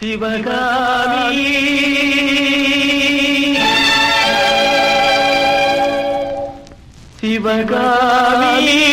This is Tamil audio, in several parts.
சிவகாமி. சிவகாமி.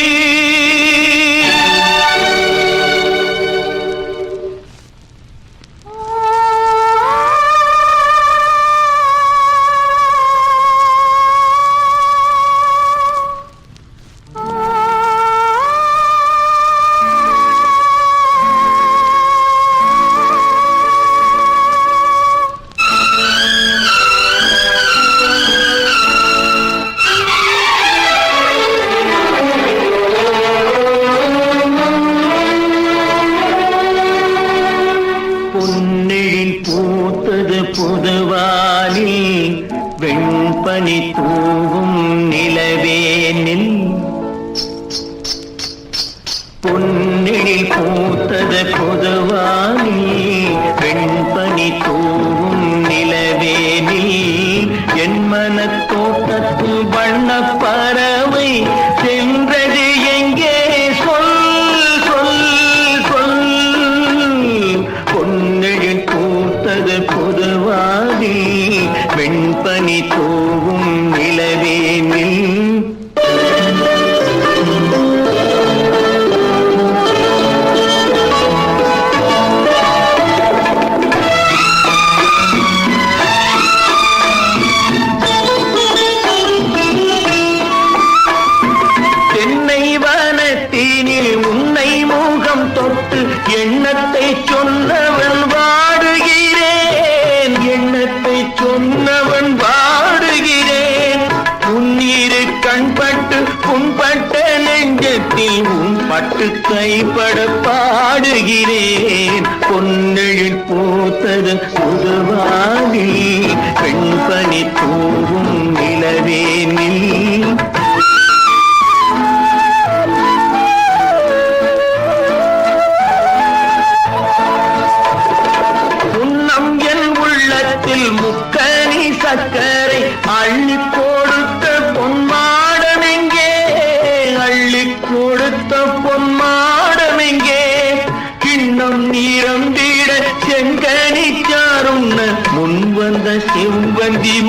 பூத்தது வெண்பனி தூவும் நிலவேனில் பொன்னில் பூத்தது புதுவானில் எண்ணத்தை சொன்னவன் வாடுகிறேன். எண்ணத்தை சொன்னவன் வாடுகிறேன். உன்னீரு கண்பட்டு புண்பட்ட நெஞ்சத்தில் உன் பட்டு கைப்பட பாடுகிறேன். பொன்னெழில் பூத்தது புதுவாகி பெண்பனி தூவும் நிலவேனில்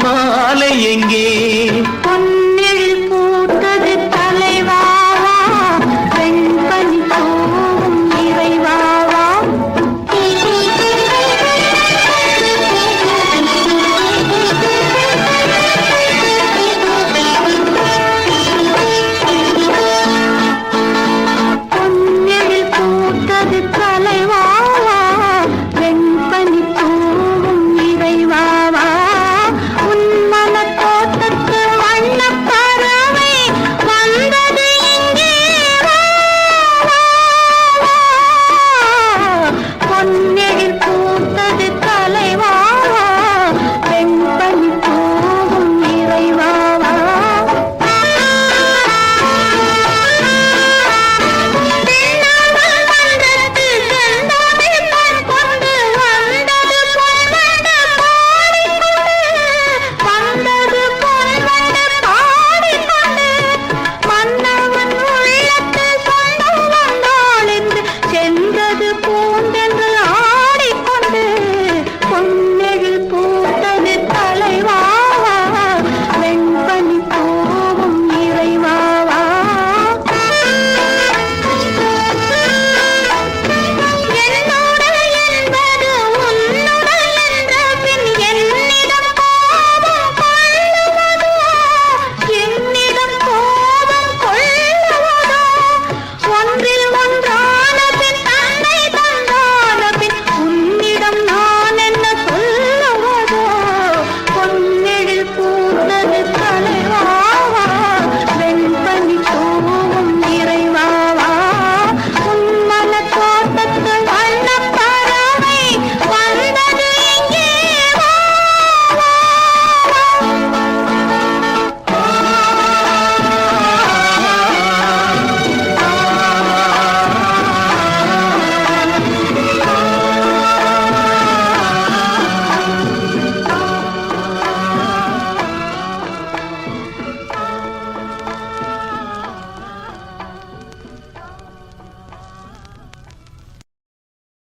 மாலை